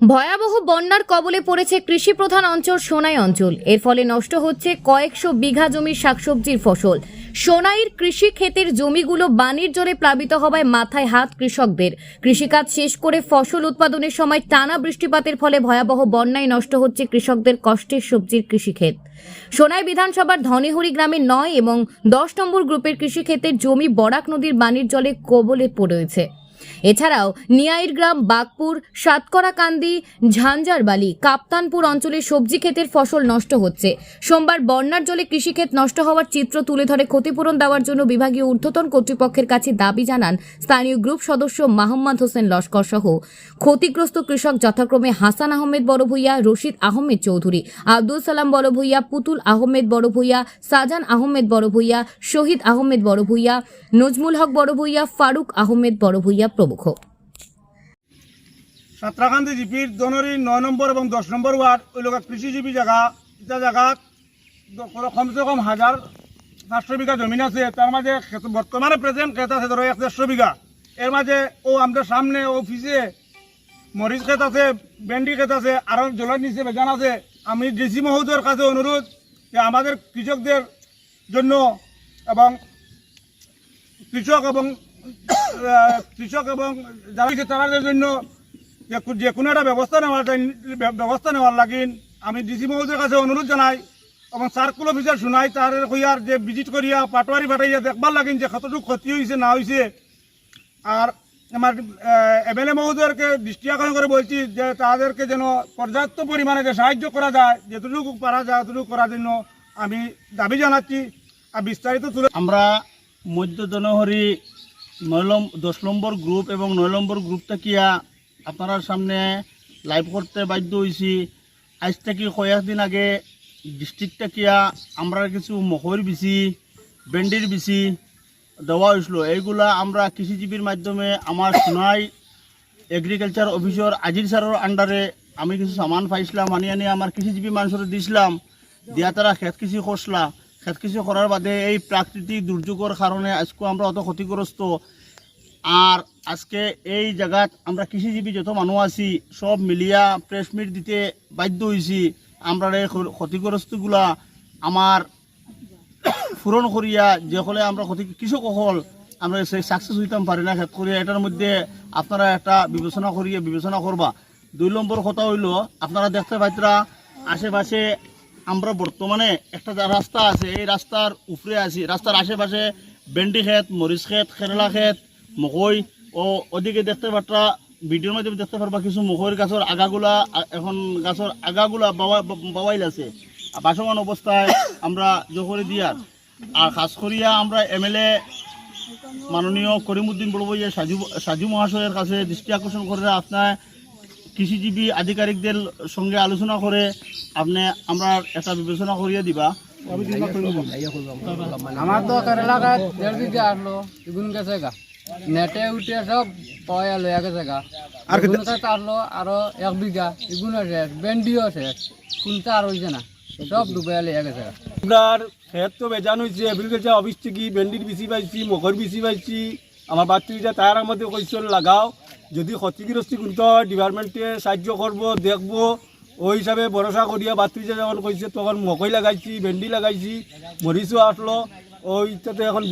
ভয়াবহ বন্যার কবলে পড়েছে কৃষি প্রধান অঞ্চল সোনাই অঞ্চল। এর ফলে নষ্ট হচ্ছে কয়েকশো বিঘা জমির শাকসবজির ফসল। সোনাইয়ের কৃষি ক্ষেতের জমিগুলো বানের জলে প্লাবিত হওয়ায় মাথায় হাত কৃষকদের। কৃষিকাজ শেষ করে ফসল উৎপাদনের সময় টানা বৃষ্টিপাতের ফলে ভয়াবহ বন্যায় নষ্ট হচ্ছে কৃষকদের কষ্টের সবজির কৃষিক্ষেত। সোনাই বিধানসভার ধনেহরি গ্রামে নয় এবং দশ নম্বর গ্রুপের কৃষিক্ষেতের জমি বরাক নদীর বানের জলে কবলে পড়েছে। এছাড়াও নিয়াইর গ্রাম বাগপুর, সাতকরাকান্দি, ঝাঞ্ঝারবালি, কাপ্তানপুর অঞ্চলে সবজি ক্ষেতের ফসল নষ্ট হচ্ছে। সোমবার বন্যার জলে কৃষিক্ষেত নষ্ট হওয়ার চিত্র তুলে ধরে ক্ষতিপূরণ দেওয়ার জন্য বিভাগীয় ঊর্ধ্বতন কর্তৃপক্ষের কাছে দাবি জানান স্থানীয় গ্রুপ সদস্য মাহমদ হোসেন লস্কর সহ। ক্ষতিগ্রস্ত কৃষক যথাক্রমে হাসান আহমেদ বড়ভূইয়া, রশিদ আহমেদ চৌধুরী, আব্দুল সালাম বড়ভূইয়া, পুতুল আহমেদ বড়ভূইয়া, সাজান আহমেদ বড়ভূইয়া, শহীদ আহমেদ বড়ভূইয়া, নজমুল হক বড়ভূইয়া, ফারুক আহমেদ বড়ভূইয়া প্রমুখ। সাঁতরাকান্দি জিপির দনরি নয় নম্বর এবং দশ নম্বর ওয়ার্ড, ওই লোক কৃষিজীবী জায়গা এটা জায়গা কমসে কম হাজার পাঁচশো বিঘা জমিন আছে। তার মাঝে বর্তমানে প্রেজেন্ট ক্ষেত আছে ধরো এক দেড়শো বিঘা। এর মাঝে ও আমাদের সামনে ও অফিসে মরিচ ক্ষেত আছে, ভেন্ডি ক্ষেত আছে আরও জলের নিচে বেগান আছে। আমি ডিসি মহোদয়ের কাছে অনুরোধ যে আমাদের কৃষকদের জন্য এবং কৃষক এবং কৃষক এবং যারা তাদের জন্য যে কোনো একটা ব্যবস্থা নেওয়ার ব্যবস্থা নেওয়ার লাগিন আমি ডিসি মহোদয়ের কাছে অনুরোধ জানাই এবং সার্কুল অফিসার শুনাই তার কইয়ার যে ভিজিট করিয়া পাটোয়ারি পাঠাইয়া দেখবার লাগিন যে কতটুকু ক্ষতি হয়েছে না হয়েছে আর আমার এমএলএ মহোদয়কে দৃষ্টি আকর্ষণ করে বলছি যে তাদেরকে যেন পর্যাপ্ত পরিমাণে যে সাহায্য করা যায়, যেটুকু পারা যায় অতটুকু করার জন্য আমি দাবি জানাচ্ছি। আর বিস্তারিত তুলে আমরা মধ্য জনহরি নয় দশ নম্বর গ্রুপ এবং নয় নম্বর গ্রুপ থাকিয়া আপনার সামনে লাইভ করতে বাধ্য হয়েছি আজ থেকে কয়েকদিন আগে ডিস্ট্রিক্ট থাকিয়া আমরা কিছু মকর বিচি ভেন্ডির বিচি দেওয়া হয়েছিল এইগুলা আমরা কৃষিজীবীর মাধ্যমে আমার সোনাই এগ্রিকালচার অফিসর আজির স্যারের আন্ডারে আমি কিছু সামান পাইছিলাম, আনি আনি আমার কৃষিজীবী মানুষের দিছিলাম। দিয়া তারা খেত কৃষি করছিলা খেত কৃষি করার বাদে এই প্রাকৃতিক দুর্যোগের কারণে আজকে আমরা অত ক্ষতিগ্রস্ত। আর আজকে এই জায়গাত আমরা কৃষিজীবী যত মানুষ আছি, সব মিলিয়া প্রেস মিট দিতে বাধ্য হয়েছি আমরা এই ক্ষতিগ্রস্তগুলা আমার পূরণ করিয়া, যে হলে আমরা ক্ষতি কৃষক হল আমরা সেই সাকসেস হইতাম পারি না খেত করিয়া। এটার মধ্যে আপনারা একটা বিবেচনা করিয়া বিবেচনা করবা। দুই নম্বর কথা হইল, আপনারা দেখতে পাইতরা, আশেপাশে আমরা বর্তমানে একটা যা রাস্তা আছে, এই রাস্তার উপরে আছি। রাস্তার আশেপাশে ভেন্ডি ক্ষেত, মরিচ ক্ষেত কেরালা ক্ষেত মকই ও ওদিকে দেখতে পাত্রা ভিডিওর মাধ্যমে দেখতে পারবা কিছু মকইর গাছের আগাগুলা এখন গাছের আগাগুলা বাবা- বাবাইল আছে। বাসমান অবস্থায় আমরা জোহরে দিয়ার আর খাস করিয়া আমরা এমএলএ মাননীয় করিমউদ্দিন বড়বইয়া সাজু সাজু মহাশয়ের কাছে দৃষ্টি আকর্ষণ করে আপনার কৃষিজীবী আধিকারিকদের সঙ্গে আলোচনা করে আপনি আমরা এটা বিবেচনা করিয়ে দিবা। আমার তো দেড় বিঘা আসলো এগুন গেছে গা নেটে উঠে সব পাওয়া লইয়া গেছে গা আর আসলো আরও এক বিঘা। এগুলো শেষ ভেন্ডিও শেষ কোনটা আর হয়েছে না সব ডুবে লইয়া গেছে গা আপনার খেত তো বেজান হয়েছে এগ্রিকালচার অফিস থেকে ভেন্ডির বিচি পাইছি মকর বিচি পাইছি আমার বাচ্চাটা তার মধ্যে কৈশল লাগাও। যদি ক্ষতিগ্রস্ত কিন্তু ডিপার্টমেন্টে সাহায্য করব দেখব ওই হিসাবে ভরসা করিয়া বাচ্চা যখন কইছে তখন মকই লাগাইছি ভেন্ডি লাগাইছি মরিচও আসলো ওইটাতে এখন।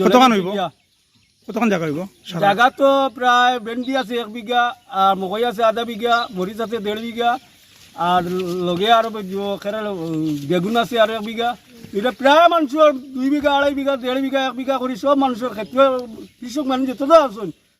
কতক্ষণ জায়গা হইব? জায়গা তো প্রায় ভেন্ডি আছে এক বিঘা আর মকই আছে আধা বিঘা মরিচ আছে দেড় বিঘা আর লগে আর বেগুন আছে আর এক বিঘা এটা প্রায় মানুষের দুই বিঘা আড়াই বিঘা দেড় বিঘা এক বিঘা করে সব মানুষের ক্ষেত্রে কৃষক মানুষ যত আছেন